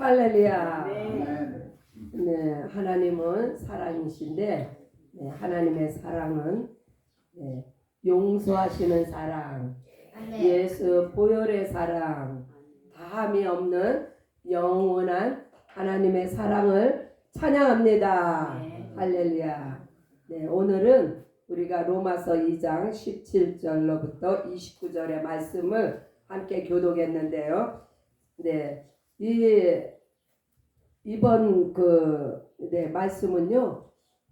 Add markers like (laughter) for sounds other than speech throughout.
할렐루야. 네, 하나님은 사랑이신데 네, 하나님의 사랑은 네, 용서하시는 사랑. 예수 보혈의 사랑, 다함이 없는 영원한 하나님의 사랑을 찬양합니다. 네. 할렐루야. 네, 오늘은 우리가 로마서 2장 17절로부터 29절의 말씀을 함께 교독했는데요. 네, 이 이번 그 네, 말씀은요.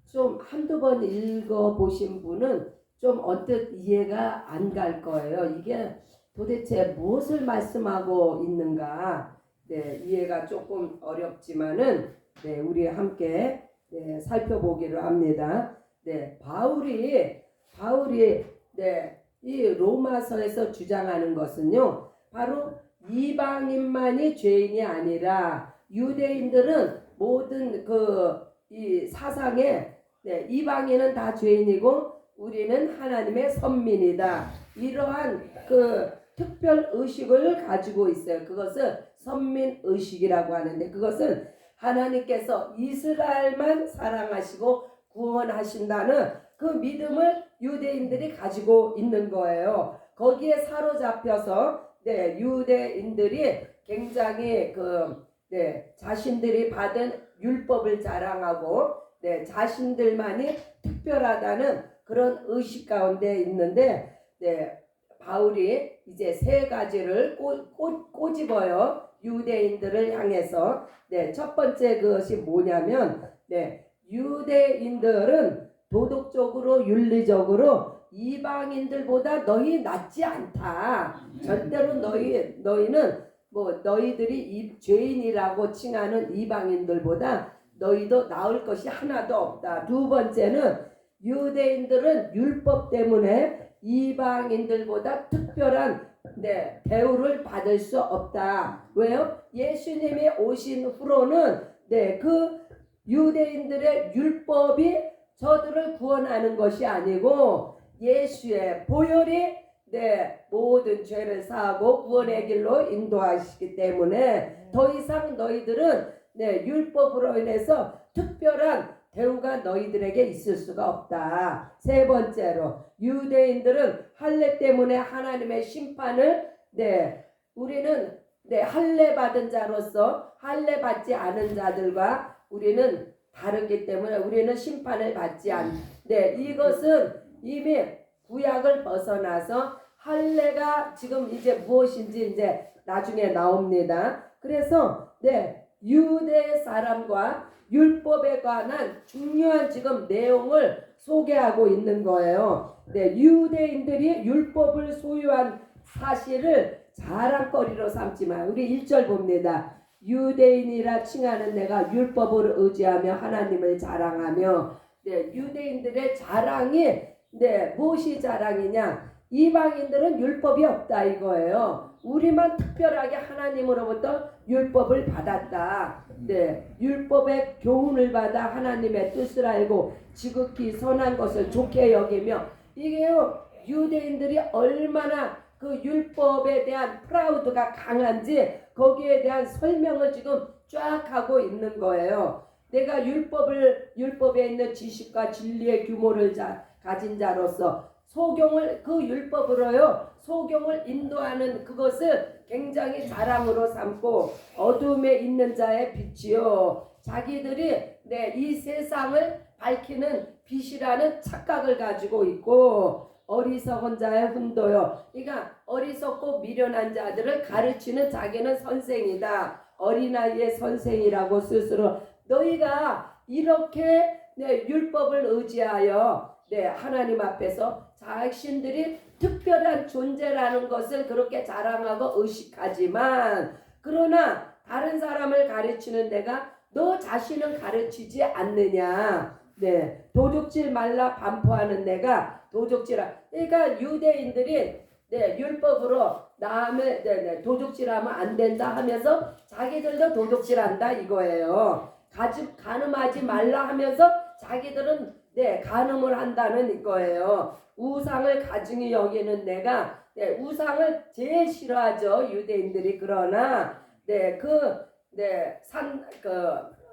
좀 한두 번 읽어 보신 분은 좀 언뜻 이해가 안 갈 거예요. 이게 도대체 무엇을 말씀하고 있는가? 네, 이해가 조금 어렵지만은 네, 우리 함께 네, 살펴보기로 합니다. 네, 바울이 바울이 네, 이 로마서에서 주장하는 것은요. 바로 이방인만이 죄인이 아니라 유대인들은 모든 그 이 사상에 네, 이방인은 다 죄인이고 우리는 하나님의 선민이다. 이러한 그 특별 의식을 가지고 있어요. 그것을 선민 의식이라고 하는데 그것은 하나님께서 이스라엘만 사랑하시고 구원하신다는 그 믿음을 유대인들이 가지고 있는 거예요. 거기에 사로잡혀서 네, 유대인들이 굉장히 그 네, 자신들이 받은 율법을 자랑하고 네, 자신들만이 특별하다는 그런 의식 가운데 있는데 네, 바울이 이제 세 가지를 꼬, 꼬, 꼬집어요. 유대인들을 향해서 네, 첫 번째 그것이 뭐냐면 네, 유대인들은 도덕적으로 윤리적으로 이방인들보다 너희 낫지 않다. 절대로 너희 너희는 뭐 너희들이 이 죄인이라고 칭하는 이방인들보다 너희도 나을 것이 하나도 없다. 두 번째는 유대인들은 율법 때문에 이방인들보다 특별한 네, 대우를 받을 수 없다. 왜요? 예수님이 오신 후로는 네, 그 유대인들의 율법이 저들을 구원하는 것이 아니고 예수의 보혈이 네, 모든 죄를 사하고 구원의 길로 인도하시기 때문에 더 이상 너희들은 네, 율법으로 인해서 특별한 대우가 너희들에게 있을 수가 없다. 세 번째로 유대인들은 할례 때문에 하나님의 심판을 네, 우리는 네, 할례 받은 자로서 할례 받지 않은 자들과 우리는 다르기 때문에 우리는 심판을 받지 않. 네, 이것은 이미 구약을 벗어나서 할례가 지금 이제 무엇인지 이제 나중에 나옵니다. 그래서 네 유대 사람과 율법에 관한 중요한 지금 내용을 소개하고 있는 거예요. 네 유대인들이 율법을 소유한 사실을 자랑거리로 삼지만 우리 1절 봅니다. 유대인이라 칭하는 내가 율법을 의지하며 하나님을 자랑하며 네 유대인들의 자랑이 네 무엇이 자랑이냐 이방인들은 율법이 없다 이거예요. 우리만 특별하게 하나님으로부터 율법을 받았다. 네, 율법의 교훈을 받아 하나님의 뜻을 알고 지극히 선한 것을 좋게 여기며 이게요 유대인들이 얼마나 그 율법에 대한 프라우드가 강한지 거기에 대한 설명을 지금 쫙 하고 있는 거예요. 내가 율법을 율법에 있는 지식과 진리의 규모를 자, 가진 자로서 소경을 그 율법으로요 소경을 인도하는 그것을 굉장히 자랑으로 삼고 어둠에 있는 자의 빛이요. 자기들이 네, 이 세상을 밝히는 빛이라는 착각을 가지고 있고 어리석은 자의 훈도요. 그러니까 어리석고 미련한 자들을 가르치는 자기는 선생이다. 어린아이의 선생이라고 스스로 너희가 이렇게 네, 율법을 의지하여 네, 하나님 앞에서 자신들이 특별한 존재라는 것을 그렇게 자랑하고 의식하지만 그러나 다른 사람을 가르치는 내가 너 자신은 가르치지 않느냐. 네, 도둑질 말라 반포하는 내가 도둑질하. 그러니까 유대인들이 네, 율법으로 남의 네, 네, 도둑질하면 안 된다 하면서 자기들도 도둑질한다 이거예요. 가지 가늠하지 말라 하면서 자기들은 네, 간음을 한다는 거예요. 우상을 가증히 여기는 내가 네, 우상을 제일 싫어하죠. 유대인들이 그러나 네, 그 네, 산, 그,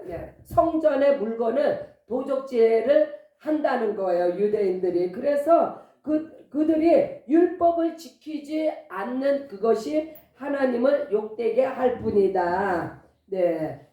네, 성전의 물건을 도적질을 한다는 거예요, 유대인들이. 그래서 그, 그들이 율법을 지키지 않는 그것이 하나님을 욕되게 할 뿐이다. 네.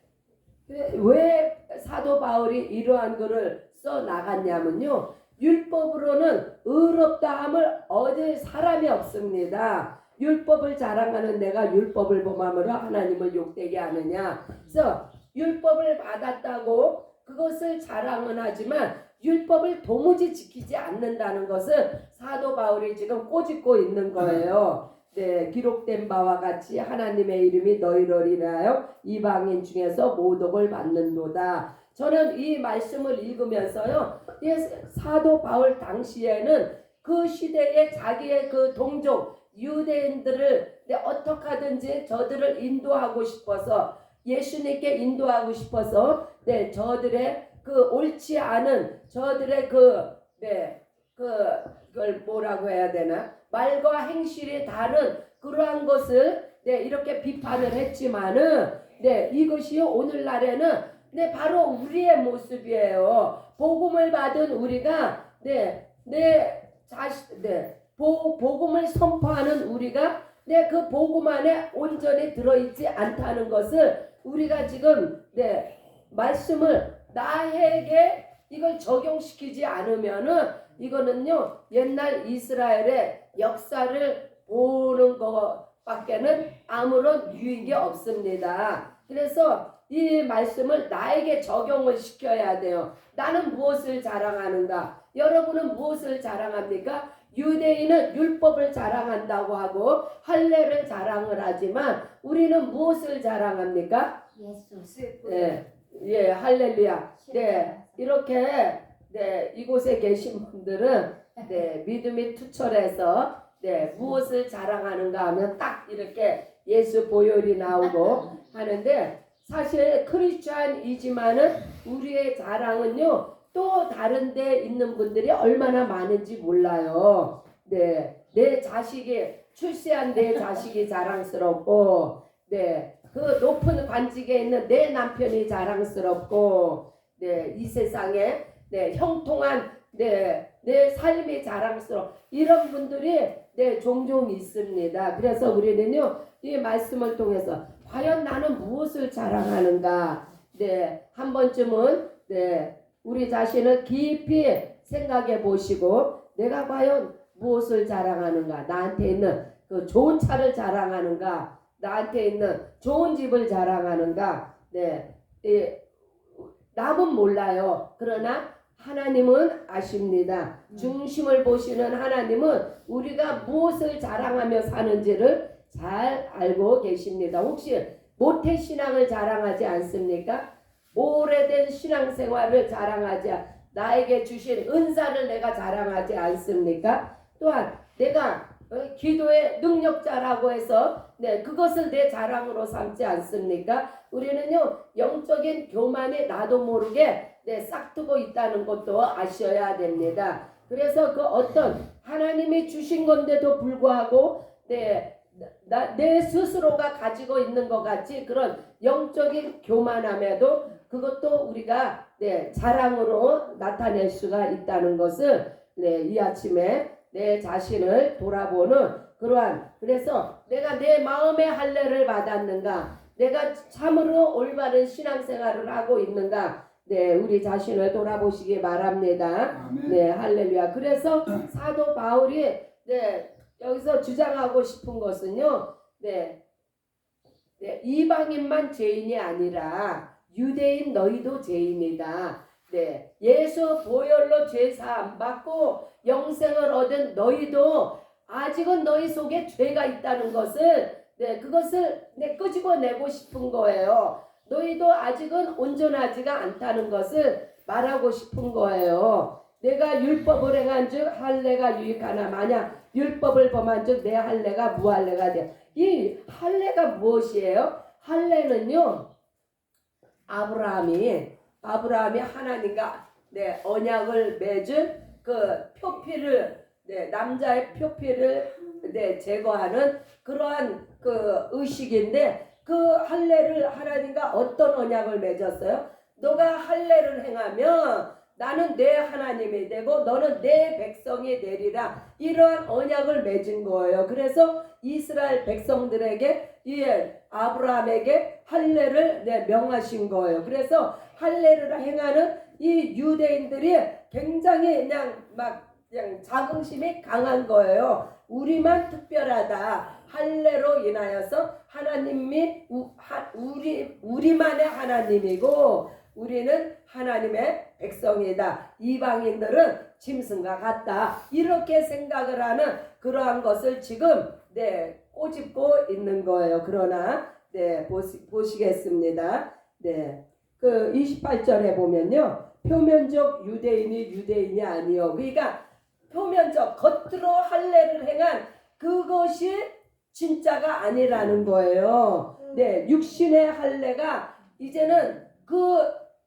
왜 사도 바울이 이러한 글을 써 나갔냐면요. 율법으로는 의롭다함을 얻을 사람이 없습니다. 율법을 자랑하는 내가 율법을 범함으로 하나님을 욕되게 하느냐. 그래서 율법을 받았다고 그것을 자랑은 하지만 율법을 도무지 지키지 않는다는 것을 사도 바울이 지금 꼬집고 있는 거예요. 네, 기록된 바와 같이 하나님의 이름이 너희를 인하여 이방인 중에서 모독을 받는도다. 저는 이 말씀을 읽으면서요, 이 사도 바울 당시에는 그 시대에 자기의 그 동족 유대인들을 네, 어떻게 하든지 저들을 인도하고 싶어서 예수님께 인도하고 싶어서 네, 저들의 그 옳지 않은 저들의 그 네, 그 그걸 뭐라고 해야 되나? 말과 행실이 다른 그러한 것을 네, 이렇게 비판을 했지만은 네, 이것이 오늘날에는 네, 바로 우리의 모습이에요. 복음을 받은 우리가 네, 내 자신 네, 보, 복음을 선포하는 우리가 네, 그 복음 안에 온전히 들어있지 않다는 것을 우리가 지금 네, 말씀을 나에게 이걸 적용시키지 않으면은 이거는요 옛날 이스라엘의 역사를 보는 것밖에는 아무런 유익이 없습니다. 그래서 이 말씀을 나에게 적용을 시켜야 돼요. 나는 무엇을 자랑하는가? 여러분은 무엇을 자랑합니까? 유대인은 율법을 자랑한다고 하고 할례를 자랑을 하지만 우리는 무엇을 자랑합니까? 예수. 네, 예, 할렐루야. 네, 이렇게 네 이곳에 계신 분들은 네 믿음이 투철해서 네 무엇을 자랑하는가 하면 딱 이렇게 예수 보혈이 나오고 (laughs) 하는데 사실 크리스찬이지만은 우리의 자랑은요 또 다른데 있는 분들이 얼마나 많은지 몰라요. 네, 내 자식이 출세한 내 자식이 (laughs) 자랑스럽고, 네, 그 높은 관직에 있는 내 남편이 자랑스럽고, 네, 이 세상에 네, 형통한 네, 내 삶이 자랑스러워 이런 분들이 네, 종종 있습니다. 그래서 우리는요 이 말씀을 통해서 과연 나는 무엇을 자랑하는가, 네, 한 번쯤은 네. 우리 자신을 깊이 생각해 보시고 내가 과연 무엇을 자랑하는가? 나한테 있는 그 좋은 차를 자랑하는가? 나한테 있는 좋은 집을 자랑하는가? 네 예, 남은 몰라요. 그러나 하나님은 아십니다 중심을 보시는 하나님은 우리가 무엇을 자랑하며 사는지를 잘 알고 계십니다 혹시 모태 신앙을 자랑하지 않습니까? 오래된 신앙생활을 자랑하지 않- 나에게 주신 은사를 내가 자랑하지 않습니까? 또한 내가 어, 기도의 능력자라고 해서 네 그것을 내 자랑으로 삼지 않습니까? 우리는요 영적인 교만이 나도 모르게 네 싹트고 있다는 것도 아셔야 됩니다. 그래서 그 어떤 하나님이 주신 건데도 불구하고 네, 나, 내 스스로가 가지고 있는 것 같이 그런 영적인 교만함에도 그것도 우리가 네, 자랑으로 나타낼 수가 있다는 것을 네, 이 아침에 내 자신을 돌아보는 그러한 그래서 내가 내 마음의 할례를 받았는가 내가 참으로 올바른 신앙생활을 하고 있는가 네 우리 자신을 돌아보시기 바랍니다 아멘. 네 할렐루야 그래서 (clears throat) 사도 바울이 네 여기서 주장하고 싶은 것은요 네, 네 이방인만 죄인이 아니라 유대인 너희도 죄인이다. 네, 예수 보혈로 죄 사함 받고 영생을 얻은 너희도 아직은 너희 속에 죄가 있다는 것을 네, 그것을 네, 끄집어내고 싶은 거예요. 너희도 아직은 온전하지가 않다는 것을 말하고 싶은 거예요. 내가 율법을 행한 즉 할례가 유익하나 만약 율법을 범한 즉 내 할례가 무할례가 돼. 이 할례가 무엇이에요? 할례는요. 아브라함이 아브라함이 하나님과 네, 언약을 맺은 그 표피를 네, 남자의 표피를 네, 제거하는 그러한 그 의식인데 그 할례를 하나님과 어떤 언약을 맺었어요? 너가 할례를 행하면 나는 내 하나님이 되고 너는 내 백성이 되리라 이러한 언약을 맺은 거예요. 그래서 이스라엘 백성들에게 이 아브라함에게 할례를 네, 명하신 거예요. 그래서 할례를 행하는 이 유대인들이 굉장히 그냥 막 그냥 자긍심이 강한 거예요. 우리만 특별하다. 할례로 인하여서 하나님이 우, 하, 우리 우리만의 하나님이고 우리는 하나님의 백성이다. 이방인들은 짐승과 같다. 이렇게 생각을 하는 그러한 것을 지금 네 꼬집고 있는 거예요. 그러나 네 보시, 보시겠습니다. 네. 그 28절에 보면요. 표면적 유대인이 유대인이 아니요. 그러니까 표면적 겉으로 할례를 행한 그것이 진짜가 아니라는 거예요. 네, 육신의 할례가 이제는 그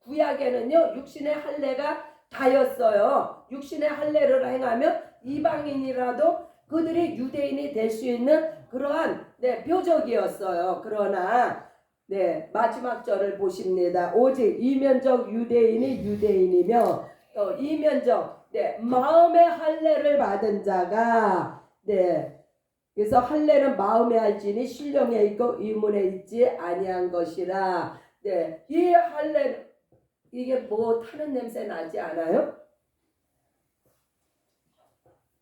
구약에는요 육신의 할례가 다였어요. 육신의 할례를 행하면 이방인이라도 그들이 유대인이 될 수 있는 그러한 네, 표적이었어요. 그러나 네 마지막 절을 보십니다. 오직 이면적 유대인이 유대인이며 어, 이면적 네 마음의 할례를 받은 자가 네 그래서 할례는 마음에 할지니 신령에 있고 의문에 있지 아니한 것이라. 네, 이 할례 이게 뭐 타는 냄새 나지 않아요?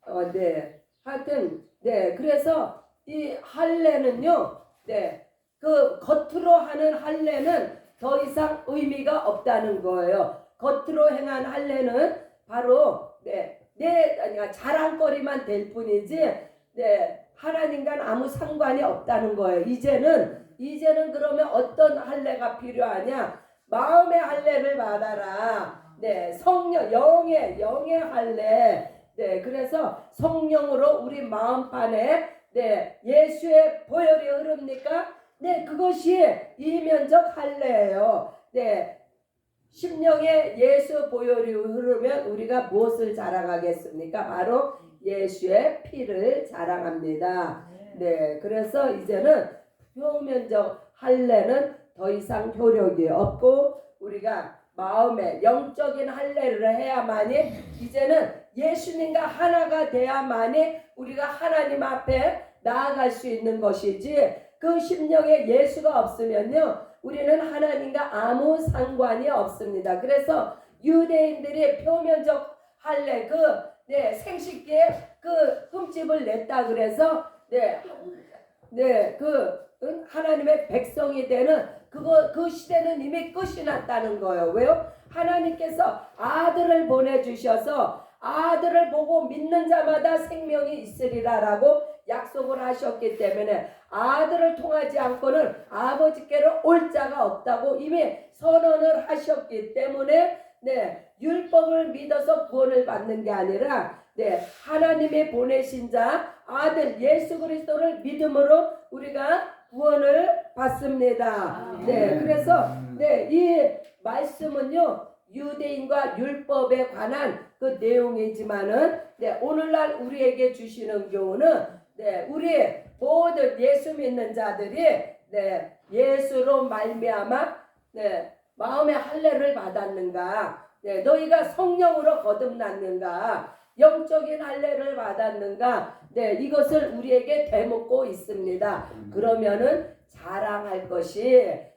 어, 네. 하여튼 네, 그래서 이 할례는요, 네, 그 겉으로 하는 할례는 더 이상 의미가 없다는 거예요. 겉으로 행한 할례는 바로 네, 내 아니야 자랑거리만 될 뿐이지, 네, 하나님과는 아무 상관이 없다는 거예요. 이제는 이제는 그러면 어떤 할례가 필요하냐? 마음의 할례를 받아라. 네, 성령 영의 영의 할례. 네, 그래서 성령으로 우리 마음판에 네, 예수의 보혈이 흐릅니까? 네, 그것이 이면적 할례예요. 네. 심령에 예수 보혈이 흐르면 우리가 무엇을 자랑하겠습니까? 바로 예수의 피를 자랑합니다. 네, 그래서 이제는 표면적 할례는 더 이상 효력이 없고 우리가 마음에 영적인 할례를 해야만이 이제는 예수님과 하나가 돼야만이 우리가 하나님 앞에 나아갈 수 있는 것이지 그 심령에 예수가 없으면요 우리는 하나님과 아무 상관이 없습니다. 그래서 유대인들이 표면적 할례 그 네, 생식기에 그 흠집을 냈다 그래서 네, 네, 그 응? 하나님의 백성이 되는 그거 그 시대는 이미 끝이 났다는 거예요. 왜요? 하나님께서 아들을 보내 주셔서 아들을 보고 믿는 자마다 생명이 있으리라라고 약속을 하셨기 때문에 아들을 통하지 않고는 아버지께로 올 자가 없다고 이미 선언을 하셨기 때문에 네 율법을 믿어서 구원을 받는 게 아니라 네 하나님이 보내신 자 아들 예수 그리스도를 믿음으로 우리가 구원을 받습니다. 네 그래서 네 이 말씀은요 유대인과 율법에 관한 그 내용이지만은 네 오늘날 우리에게 주시는 교훈은 네 우리 모든 예수 믿는 자들이 네 예수로 말미암아 네 마음의 할례를 받았는가 네 너희가 성령으로 거듭났는가 영적인 할례를 받았는가 네 이것을 우리에게 되묻고 있습니다. 그러면은 자랑할 것이 네,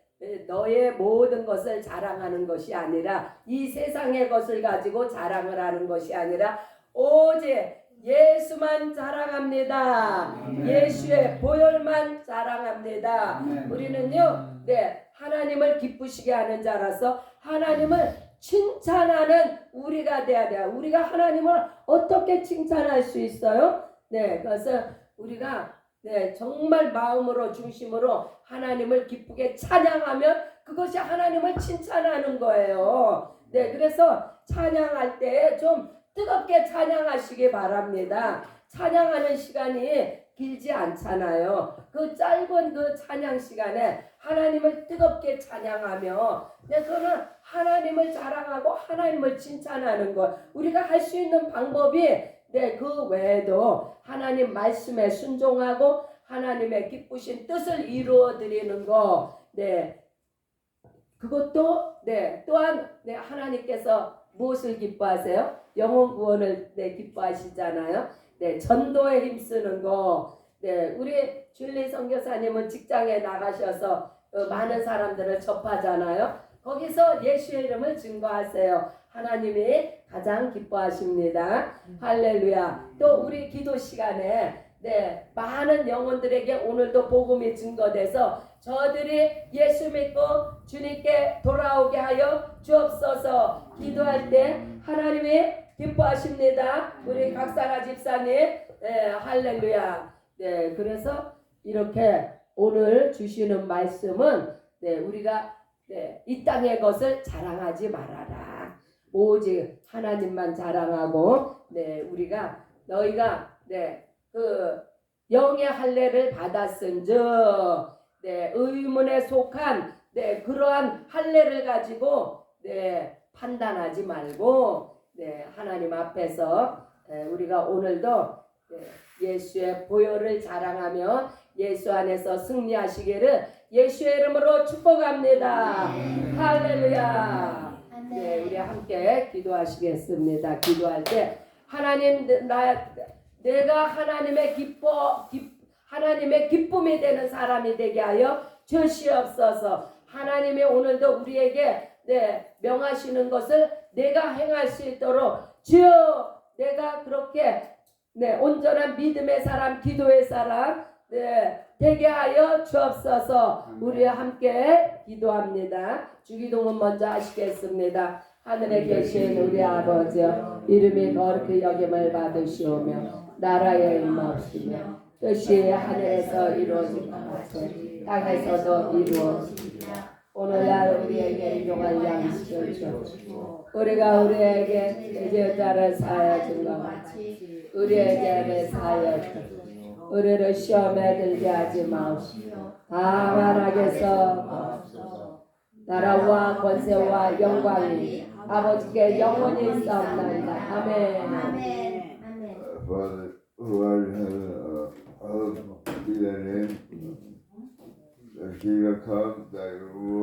너의 모든 것을 자랑하는 것이 아니라 이 세상의 것을 가지고 자랑을 하는 것이 아니라 오직 예수만 자랑합니다. 예수의 보혈만 자랑합니다. 우리는요, 네, 하나님을 기쁘시게 하는 자라서 하나님을 칭찬하는 우리가 돼야 돼요. 우리가 하나님을 어떻게 칭찬할 수 있어요? 네, 그래서 우리가 네, 정말 마음으로 중심으로 하나님을 기쁘게 찬양하면 그것이 하나님을 칭찬하는 거예요. 네, 그래서 찬양할 때 좀 뜨겁게 찬양하시기 바랍니다. 찬양하는 시간이 길지 않잖아요. 그 짧은 그 찬양 시간에 하나님을 뜨겁게 찬양하며 네, 그거는 하나님을 자랑하고 하나님을 칭찬하는 것. 우리가 할 수 있는 방법이 네, 그 외에도 하나님 말씀에 순종하고 하나님의 기쁘신 뜻을 이루어 드리는 거, 네, 그것도 네 또한 네 하나님께서 무엇을 기뻐하세요? 영혼 구원을 네 기뻐하시잖아요. 네 전도에 힘쓰는 거, 네 우리 줄리 선교사님은 직장에 나가셔서 어, 많은 사람들을 접하잖아요. 거기서 예수의 이름을 증거하세요. 하나님이 가장 기뻐하십니다. 할렐루야. 또 우리 기도 시간에 네, 많은 영혼들에게 오늘도 복음이 증거돼서 저들이 예수 믿고 주님께 돌아오게 하여 주옵소서 기도할 때 하나님이 기뻐하십니다. 우리 각사가 집사님, 네, 할렐루야. 네, 그래서 이렇게 오늘 주시는 말씀은 네, 우리가 네, 이 땅의 것을 자랑하지 말아라. 오직 하나님만 자랑하고 네, 우리가 너희가 네, 그 영의 할례를 받았은즉 네, 의문에 속한 네, 그러한 할례를 가지고 네, 판단하지 말고 네, 하나님 앞에서 네, 우리가 오늘도 네, 예수의 보혈을 자랑하며 예수 안에서 승리하시기를 예수의 이름으로 축복합니다. 할렐루야. 네, 우리 함께 기도하시겠습니다. 기도할 때 하나님 나 내가 하나님의 기뻐 기, 하나님의 기쁨이 되는 사람이 되게 하여 주시옵소서. 하나님이 오늘도 우리에게 네, 명하시는 것을 내가 행할 수 있도록 주여 내가 그렇게 네, 온전한 믿음의 사람, 기도의 사람 네, 되게 하여 주옵소서. 우리 함께 기도합니다. 주기도문 먼저 하시겠습니다. 하늘에 계신 우리 아버지여 이름이 거룩히 여김을 받으시오며 나라의 임하옵시며 뜻이 하늘에서 이루어진 것 같이 땅에서도 이루어지리라 오늘날 우리에게 일용할 양식을 주옵시고 우리가 우리에게 죄자를 사하여 준것 같이 우리에게 사하여 주옵시고 우리를 시험에 들게 하지 마옵시고 다만 악에서 나라와 권세와 영광이 아버지께 영원히 있사옵나이다 아멘 아멘. 아멘. Father, who art in heaven, uh, hallowed be thy name. Thy kingdom come, thy rule